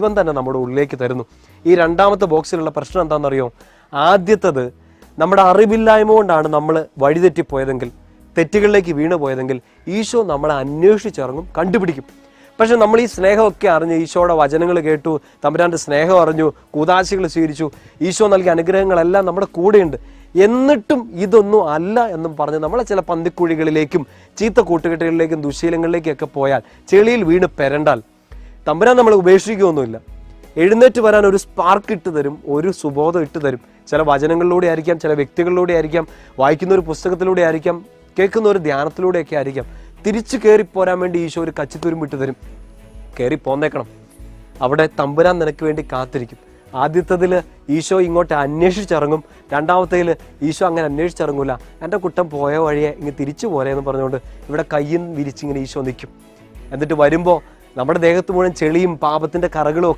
ദൈവം തന്നെ നമ്മുടെ ഉള്ളിലേക്ക് തരുന്നു. ഈ രണ്ടാമത്തെ ബോക്സിലുള്ള പ്രശ്നം എന്താണെന്നറിയോ? ആദ്യത്തത് നമ്മുടെ അറിവില്ലായ്മ കൊണ്ടാണ് നമ്മൾ വഴിതെറ്റിപ്പോയതെങ്കിൽ തെറ്റുകളിലേക്ക് വീണു പോയതെങ്കിൽ ഈശോ നമ്മളെ അന്വേഷിച്ചിറങ്ങും കണ്ടുപിടിക്കും. പക്ഷെ നമ്മൾ ഈ സ്നേഹമൊക്കെ അറിഞ്ഞ് ഈശോയുടെ വചനങ്ങൾ കേട്ടു തമ്പുരാന്റെ സ്നേഹം അറിഞ്ഞു കൂതാശികൾ സ്വീകരിച്ചു ഈശോ നൽകിയ അനുഗ്രഹങ്ങളെല്ലാം നമ്മുടെ കൂടെയുണ്ട്. എന്നിട്ടും ഇതൊന്നും അല്ല എന്നും പറഞ്ഞ് നമ്മളെ ചില പന്തിക്കുഴികളിലേക്കും ചീത്ത കൂട്ടുകെട്ടുകളിലേക്കും ദുശീലങ്ങളിലേക്കൊക്കെ പോയാൽ ചെളിയിൽ വീണ് പെരണ്ടാൽ തമ്പുരാൻ നമ്മളെ ഉപേക്ഷിക്കുകയൊന്നുമില്ല. എഴുന്നേറ്റ് വരാൻ ഒരു സ്പാർക്ക് ഇട്ട് തരും ഒരു സുബോധം ഇട്ട് തരും. ചില വചനങ്ങളിലൂടെ ആയിരിക്കാം ചില വ്യക്തികളിലൂടെ ആയിരിക്കാം വായിക്കുന്ന ഒരു പുസ്തകത്തിലൂടെ ആയിരിക്കാം കേൾക്കുന്ന ഒരു ധ്യാനത്തിലൂടെയൊക്കെ ആയിരിക്കാം. തിരിച്ചു കയറി പോരാൻ വേണ്ടി ഈശോ ഒരു കച്ചിത്തുരും കച്ചിത്തുരുമ്പിട്ട് തരും. കയറി പോന്നേക്കണം. അവിടെ തമ്പുരാൻ നിനക്ക് വേണ്ടി കാത്തിരിക്കും. ആദ്യത്തതിൽ ഈശോ ഇങ്ങോട്ട് അന്വേഷിച്ചിറങ്ങും. രണ്ടാമത്തേതിൽ ഈശോ അങ്ങനെ അന്വേഷിച്ചിറങ്ങൂല. എന്റെ കുട്ടം പോയ വഴിയെ ഇങ്ങ് തിരിച്ചു പോരെ എന്ന് പറഞ്ഞുകൊണ്ട് ഇവിടെ കയ്യും വിരിച്ചിങ്ങനെ ഈശോ നിൽക്കും. എന്നിട്ട് വരുമ്പോൾ നമ്മുടെ ദേഹത്ത് മുഴുവൻ ചെളിയും പാപത്തിന്റെ കറകളും